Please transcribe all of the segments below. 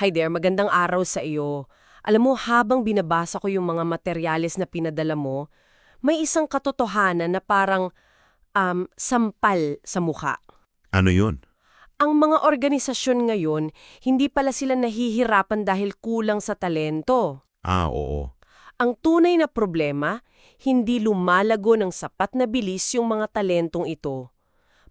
Hi there, magandang araw sa iyo. Alam mo, habang binabasa ko yung mga materyales na pinadala mo, may isang katotohanan na parang um, sampal sa mukha. Ano yun? Ang mga organisasyon ngayon, hindi pala sila nahihirapan dahil kulang sa talento. Ah, oo. Ang tunay na problema, hindi lumalago ng sapat na bilis yung mga talentong ito.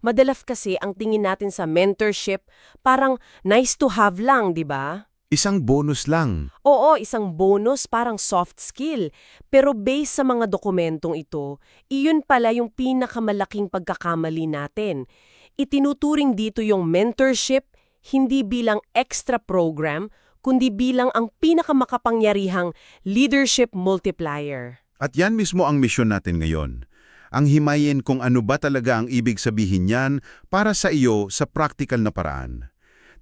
Madalas kasi ang tingin natin sa mentorship, parang nice to have lang, di ba? Isang bonus lang. Oo, isang bonus parang soft skill. Pero based sa mga dokumentong ito, iyon pala yung pinakamalaking pagkakamali natin. Itinuturing dito yung mentorship hindi bilang extra program, kundi bilang ang pinakamakapangyarihang leadership multiplier. At yan mismo ang misyon natin ngayon. Ang himayin kung ano ba talaga ang ibig sabihin niyan para sa iyo sa practical na paraan.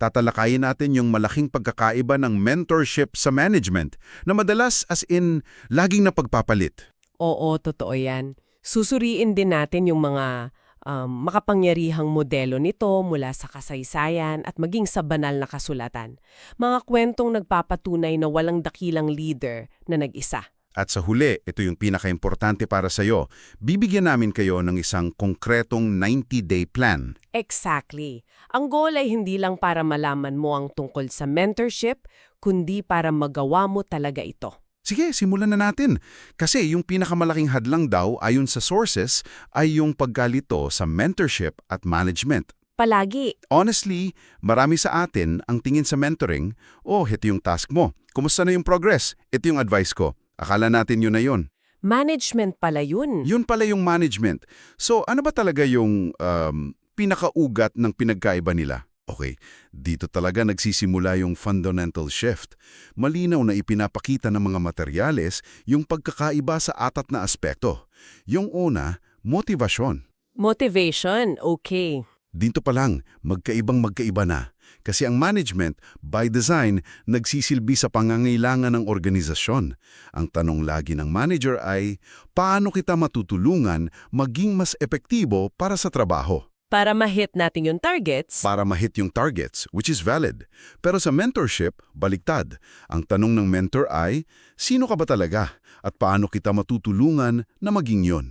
Tatalakayin natin yung malaking pagkakaiba ng mentorship sa management na madalas as in laging napagpapalit. Oo, totoo yan. Susuriin din natin yung mga um, makapangyarihang modelo nito mula sa kasaysayan at maging sa banal na kasulatan. Mga kwentong nagpapatunay na walang dakilang leader na nag-isa. At sa huli, ito yung pinakaimportante para sa iyo. Bibigyan namin kayo ng isang konkretong 90-day plan. Exactly. Ang goal ay hindi lang para malaman mo ang tungkol sa mentorship, kundi para magawa mo talaga ito. Sige, simulan na natin. Kasi yung pinakamalaking hadlang daw ayon sa sources ay yung pagkalito sa mentorship at management. Palagi, Honestly, marami sa atin ang tingin sa mentoring, oh, ito yung task mo. Kumusta na yung progress? Ito yung advice ko. Akala natin yun na yun. management pala yun. Yun pala yung management. So, ano ba talaga yung um, pinakaugat ng pinagkaiba nila? Okay, dito talaga nagsisimula yung fundamental shift. Malinaw na ipinapakita ng mga materyales yung pagkakaiba sa atat na aspekto. Yung una, motivasyon. Motivation, okay. Dito pa lang, magkaibang magkaiba na. Kasi ang management, by design, nagsisilbi sa pangangailangan ng organisasyon. Ang tanong lagi ng manager ay, paano kita matutulungan maging mas epektibo para sa trabaho? Para ma-hit natin yung targets, Para ma-hit yung targets, which is valid. Pero sa mentorship, baliktad. Ang tanong ng mentor ay, sino ka ba talaga? At paano kita matutulungan na maging yon?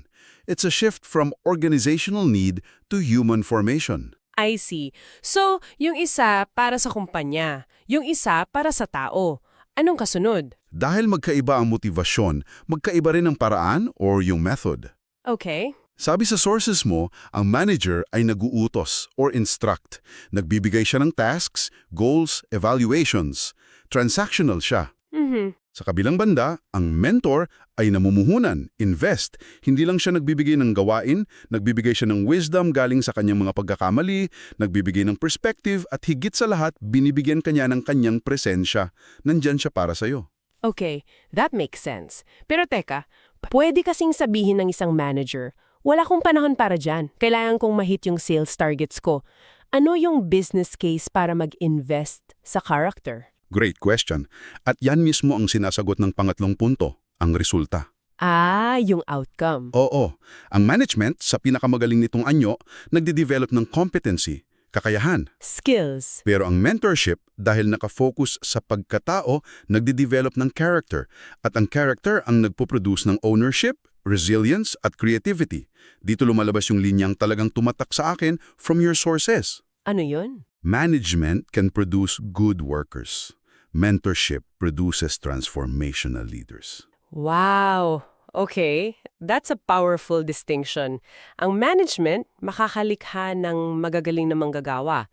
It's a shift from organizational need to human formation. I see. So, yung isa para sa kumpanya, yung isa para sa tao. Anong kasunod? Dahil magkaiba ang motivasyon, magkaiba rin ang paraan or yung method. Okay. Sabi sa sources mo, ang manager ay naguutos or instruct. Nagbibigay siya ng tasks, goals, evaluations. Transactional siya. Mhm. Sa kabilang banda, ang mentor ay namumuhunan, invest. Hindi lang siya nagbibigay ng gawain, nagbibigay siya ng wisdom galing sa kanyang mga pagkakamali, nagbibigay ng perspective at higit sa lahat, binibigyan kanya ng kanyang presensya. Nandyan siya para sa'yo. Okay, that makes sense. Pero teka, pwede kasing sabihin ng isang manager, wala kong panahon para dyan. Kailangan kong ma-hit yung sales targets ko. Ano yung business case para mag-invest sa character? Great question. At yan mismo ang sinasagot ng pangatlong punto, ang resulta. Ah, yung outcome. Oo, ang management sa pinakamagaling nitong anyo, nagde-develop ng competency, kakayahan. Skills. Pero ang mentorship, dahil nakafocus sa pagkatao, nagde-develop ng character. At ang character ang nagpo-produce ng ownership, resilience at creativity. Dito lumalabas yung linyang talagang tumatak sa akin from your sources. Ano yun? Management can produce good workers. Mentorship produces transformational leaders. Wow! Okay, that's a powerful distinction. Ang management, makakalikha ng magagaling na manggagawa.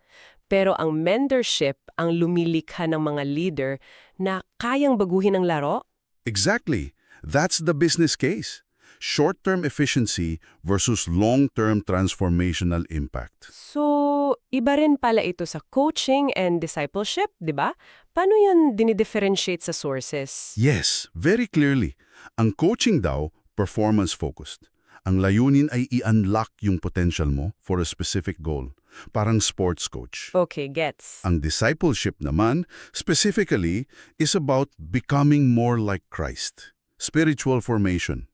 Pero ang mentorship, ang lumilikha ng mga leader na kayang baguhin ang laro? Exactly. That's the business case. Short-term efficiency versus long-term transformational impact. So, iba rin pala ito sa coaching and discipleship, di ba? Paano yan dinidifferentiate sa sources? Yes, very clearly. Ang coaching daw, performance-focused. Ang layunin ay i-unlock yung potential mo for a specific goal. Parang sports coach. Okay, gets. Ang discipleship naman, specifically, is about becoming more like Christ. Spiritual formation.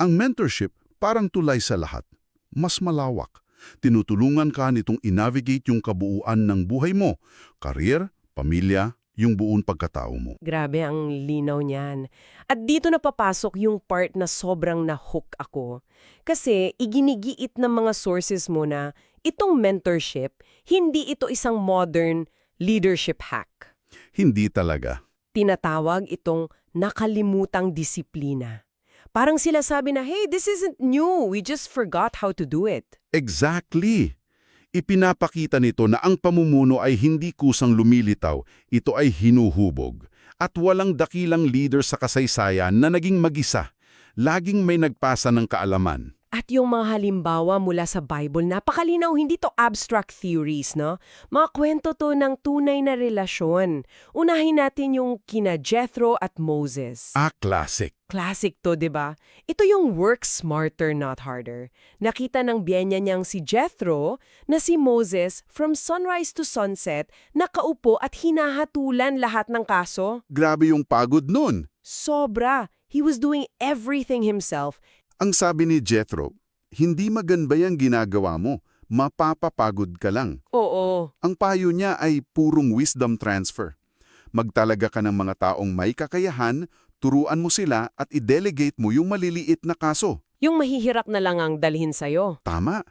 Ang mentorship, parang tulay sa lahat. Mas malawak. Tinutulungan ka nitong i-navigate yung kabuuan ng buhay mo, career, pamilya, yung buong pagkatao mo. Grabe ang linaw niyan. At dito na papasok yung part na sobrang na-hook ako. Kasi iginigiit ng mga sources mo na itong mentorship, hindi ito isang modern leadership hack. Hindi talaga. Tinatawag itong nakalimutang disiplina. Parang sila sabi na, hey, this isn't new. We just forgot how to do it. Exactly. Ipinapakita nito na ang pamumuno ay hindi kusang lumilitaw, ito ay hinuhubog. At walang dakilang leader sa kasaysayan na naging mag-isa. Laging may nagpasa ng kaalaman. At yung mga halimbawa mula sa Bible, napakalinaw, hindi to abstract theories, no? Mga kwento to ng tunay na relasyon. Unahin natin yung kina Jethro at Moses. Ah, classic. Classic to, di ba? Ito yung work smarter, not harder. Nakita ng biyenya niyang si Jethro na si Moses from sunrise to sunset nakaupo at hinahatulan lahat ng kaso. Grabe yung pagod nun. Sobra. He was doing everything himself. Ang sabi ni Jethro, hindi maganda yung ginagawa mo, mapapapagod ka lang. Oo. Ang payo niya ay purong wisdom transfer. Magtalaga ka ng mga taong may kakayahan, turuan mo sila at i-delegate mo yung maliliit na kaso. Yung mahihirap na lang ang dalhin sa'yo. Tama.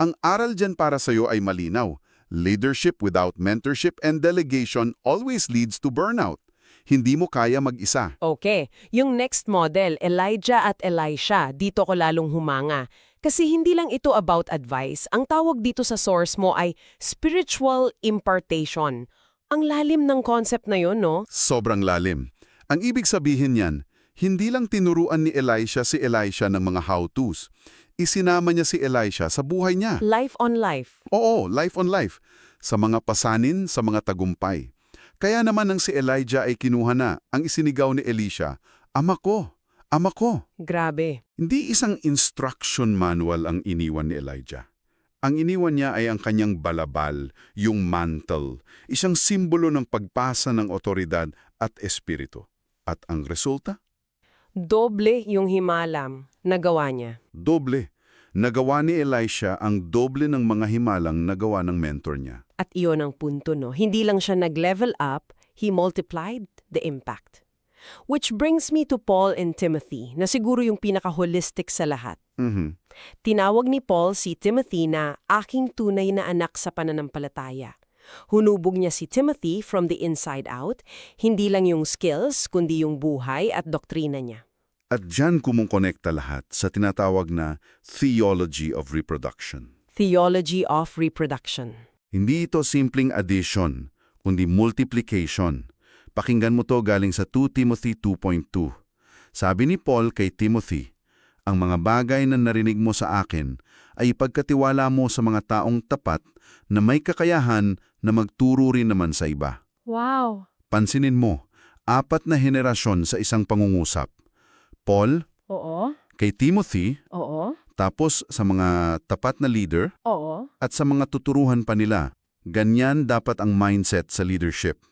Ang aral dyan para sa'yo ay malinaw. Leadership without mentorship and delegation always leads to burnout. Hindi mo kaya mag-isa. Okay, yung next model, Elijah at Elisha, dito ko lalong humanga. Kasi hindi lang ito about advice. Ang tawag dito sa source mo ay spiritual impartation. Ang lalim ng concept na yun, no? Sobrang lalim. Ang ibig sabihin niyan, hindi lang tinuruan ni Elisha si Elisha ng mga how-tos. Isinama niya si Elisha sa buhay niya. Life on life. Oo, life on life. Sa mga pasanin, sa mga tagumpay. Kaya naman nang si Elijah ay kinuha na, ang isinigaw ni Elisha, Ama ko, Ama ko. Grabe. Hindi isang instruction manual ang iniwan ni Elijah. Ang iniwan niya ay ang kanyang balabal, yung mantle, isang simbolo ng pagpasa ng otoridad at espiritu. At ang resulta? Doble yung himalam nagawa niya. Doble. Nagawa ni Elisha ang doble ng mga himalang nagawa ng mentor niya. At iyon ang punto, no? Hindi lang siya nag-level up, he multiplied the impact. Which brings me to Paul and Timothy, na siguro yung pinaka-holistic sa lahat. Mhm. Tinawag ni Paul si Timothy na aking tunay na anak sa pananampalataya. Hunubog niya si Timothy from the inside out, hindi lang yung skills, kundi yung buhay at doktrina niya. At dyan kumukonekta lahat sa tinatawag na theology of reproduction. Theology of Reproduction. Hindi ito simpleng addition, kundi multiplication. Pakinggan mo to galing sa 2 Timothy 2.2. Sabi ni Paul kay Timothy, Ang mga bagay na narinig mo sa akin ay ipagkatiwala mo sa mga taong tapat na may kakayahan na magturo rin naman sa iba. Wow! Pansinin mo, apat na henerasyon sa isang pangungusap. Paul, Oo, kay Timothy, oo, tapos sa mga tapat na leader, oo. at sa mga tuturuhan pa nila. Ganyan dapat ang mindset sa leadership.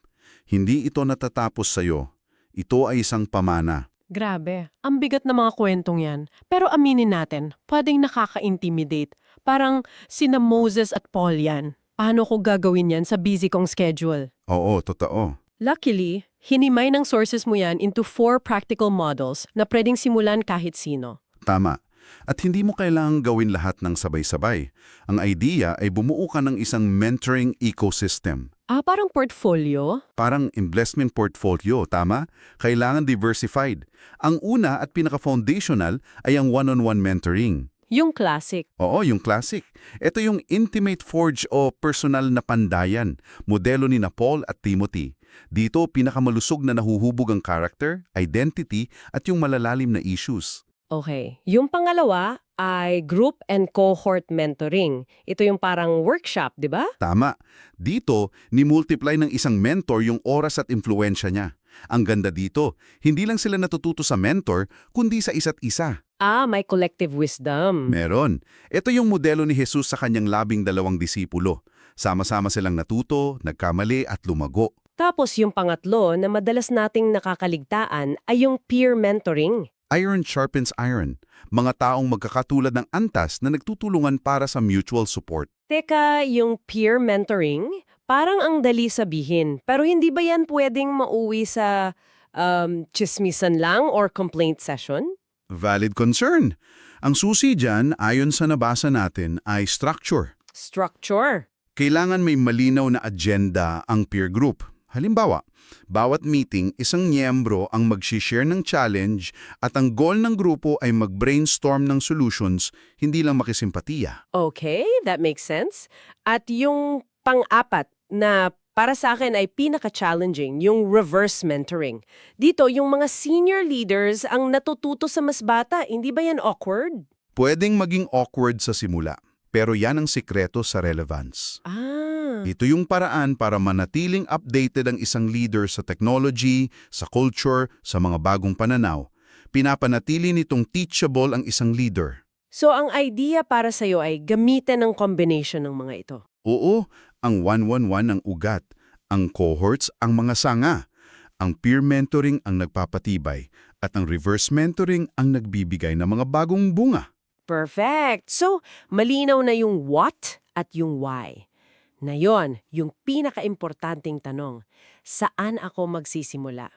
Hindi ito natatapos sa'yo. Ito ay isang pamana. Grabe, ang bigat ng mga kwentong yan. Pero aminin natin, pwedeng nakaka-intimidate. Parang sina Moses at Paul yan. Paano ko gagawin yan sa busy kong schedule? Oo, totoo. Luckily, hinimay ng sources mo yan into four practical models na pwedeng simulan kahit sino. Tama. At hindi mo kailangang gawin lahat ng sabay-sabay. Ang idea ay bumuo ka ng isang mentoring ecosystem. Ah, parang portfolio? Parang investment portfolio, tama? Kailangan diversified. Ang una at pinaka-foundational ay ang one-on-one mentoring. Yung classic. Oo, yung classic. Ito yung intimate forge o personal na pandayan, modelo ni na Paul at Timothy. Dito, pinakamalusog na nahuhubog ang character, identity, at yung malalalim na issues. Okay. Yung pangalawa ay group and cohort mentoring. Ito yung parang workshop, di ba? Tama. Dito, ni-multiply ng isang mentor yung oras at impluensya niya. Ang ganda dito, hindi lang sila natututo sa mentor, kundi sa isa't isa. Ah, may collective wisdom. Meron. Ito yung modelo ni Jesus sa kanyang labing dalawang disipulo. Sama-sama silang natuto, nagkamali at lumago. Tapos yung pangatlo na madalas nating nakakaligtaan ay yung peer mentoring. Iron sharpens iron. Mga taong magkakatulad ng antas na nagtutulungan para sa mutual support. Teka, yung peer mentoring, parang ang dali sabihin. Pero hindi ba yan pwedeng mauwi sa um, chismisan lang or complaint session? Valid concern. Ang susi dyan, ayon sa nabasa natin, ay structure. Structure. Kailangan may malinaw na agenda ang peer group. Halimbawa, bawat meeting, isang miyembro ang mag-share ng challenge at ang goal ng grupo ay mag-brainstorm ng solutions, hindi lang makisimpatiya. Okay, that makes sense. At yung pang-apat na para sa akin ay pinaka-challenging, yung reverse mentoring. Dito, yung mga senior leaders ang natututo sa mas bata. Hindi ba yan awkward? Pwedeng maging awkward sa simula, pero yan ang sikreto sa relevance. Ah, Ito yung paraan para manatiling updated ang isang leader sa technology, sa culture, sa mga bagong pananaw. Pinapanatili nitong teachable ang isang leader. so ang idea para sa'yo ay gamitin ang combination ng mga ito. Oo, ang 111 ang ugat, ang cohorts ang mga sanga, ang peer mentoring ang nagpapatibay, at ang reverse mentoring ang nagbibigay ng mga bagong bunga. Perfect! So, malinaw na yung what at yung why. Na yon, yung pinaka-importanting tanong, saan ako magsisimula?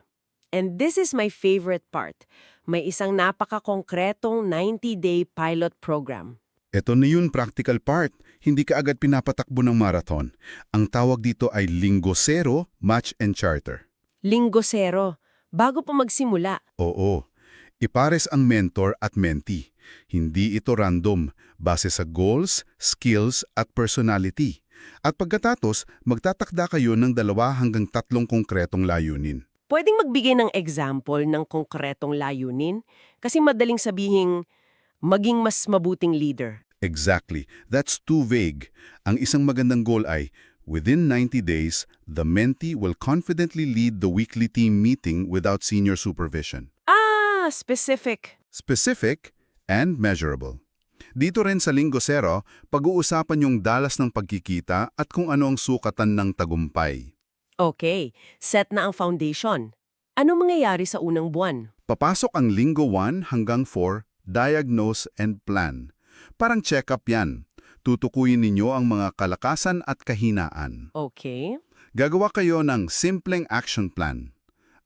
And this is my favorite part. May isang napaka-konkretong 90-day pilot program. Ito na yun practical part, hindi ka agad pinapatakbo ng marathon. Ang tawag dito ay Linggo Zero Match and Charter. Linggo zero. Bago pa magsimula, Oo, ipares ang mentor at mentee. Hindi ito random, base sa goals, skills at personality. At pagkatapos, magtatakda kayo ng dalawa hanggang tatlong konkretong layunin. pwedeng magbigay ng example ng konkretong layunin kasi madaling sabihing maging mas mabuting leader. Exactly. That's too vague. Ang isang magandang goal ay, within 90 days, the mentee will confidently lead the weekly team meeting without senior supervision. Ah, specific. Specific and measurable. Dito rin sa Linggo Zero, pag-uusapan yung dalas ng pagkikita at kung ano ang sukatan ng tagumpay. Okay, set na ang foundation. Ano mangyayari sa unang buwan? Papasok ang Linggo 1 hanggang 4, diagnose and plan. Parang check-up yan. Tutukuyin ninyo ang mga kalakasan at kahinaan. Okay. Gagawa kayo ng simpleng action plan.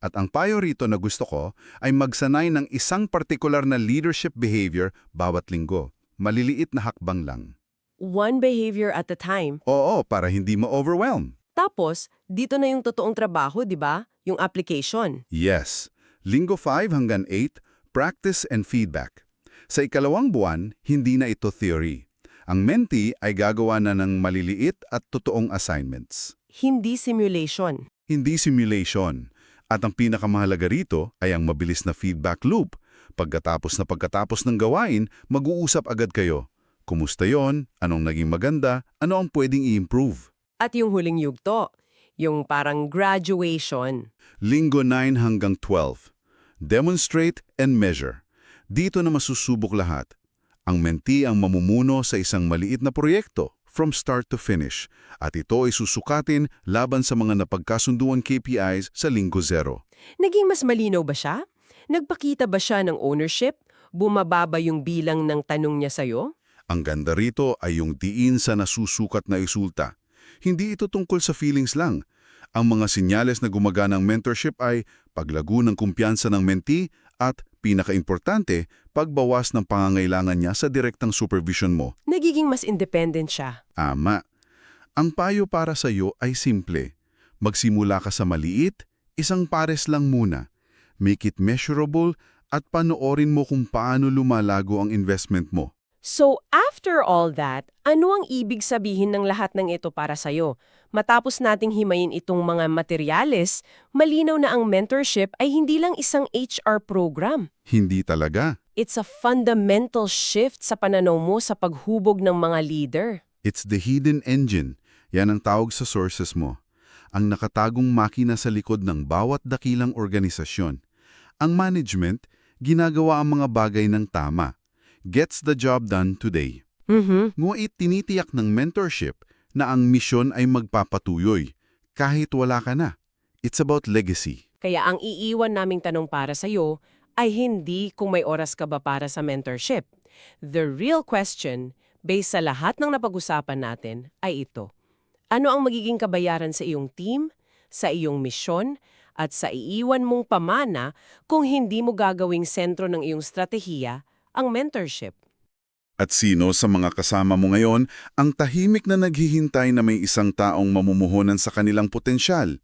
At ang payo rito na gusto ko ay magsanay ng isang partikular na leadership behavior bawat linggo. Maliliit na hakbang lang. One behavior at a time. Oo, para hindi ma-overwhelm. Tapos, dito na yung totoong trabaho, di ba? Yung application. Yes. Linggo 5 hanggang 8, practice and feedback. Sa ikalawang buwan, hindi na ito theory. Ang mentee ay gagawa na ng maliliit at totoong assignments. Hindi simulation. Hindi simulation. At ang pinakamahalaga rito ay ang mabilis na feedback loop. Pagkatapos na pagkatapos ng gawain, mag-uusap agad kayo. Kumusta yon? Anong naging maganda? Ano ang pwedeng i-improve? At yung huling yugto, yung parang graduation. Linggo 9 hanggang 12. Demonstrate and measure. Dito na masusubok lahat. Ang mentee ang mamumuno sa isang maliit na proyekto from start to finish at ito ay susukatin laban sa mga napagkasunduan KPIs sa Linggo Zero. Naging mas malinaw ba siya? Nagpakita ba siya ng ownership? Bumaba ba yung bilang ng tanong niya sa'yo? Ang ganda rito ay yung diin sa nasusukat na resulta. Hindi ito tungkol sa feelings lang. Ang mga sinyales na gumaganang mentorship ay paglago ng kumpiyansa ng mentee at, pinakaimportante, pagbawas ng pangangailangan niya sa direktang supervision mo. Nagiging mas independent siya. Ama. Ang payo para sa iyo ay simple. Magsimula ka sa maliit, isang pares lang muna. Make it measurable at panoorin mo kung paano lumalago ang investment mo. So, after all that, ano ang ibig sabihin ng lahat ng ito para sa'yo? Matapos nating himayin itong mga materyales, malinaw na ang mentorship ay hindi lang isang HR program. Hindi talaga. It's a fundamental shift sa pananaw mo sa paghubog ng mga leader. It's the hidden engine. Yan ang tawag sa sources mo. Ang nakatagong makina sa likod ng bawat dakilang organisasyon. Ang management, ginagawa ang mga bagay ng tama. Gets the job done today. Mhm. Ngunit tinitiyak ng mentorship na ang misyon ay magpapatuloy kahit wala ka na. It's about legacy. Kaya ang iiwan naming tanong para sa'yo, ay hindi kung may oras ka ba para sa mentorship. The real question, based sa lahat ng napag-usapan natin, ay ito. Ano ang magiging kabayaran sa iyong team, sa iyong misyon, at sa iiwan mong pamana kung hindi mo gagawing sentro ng iyong strategiya ang mentorship? At sino sa mga kasama mo ngayon ang tahimik na naghihintay na may isang taong mamumuhunan sa kanilang potensyal?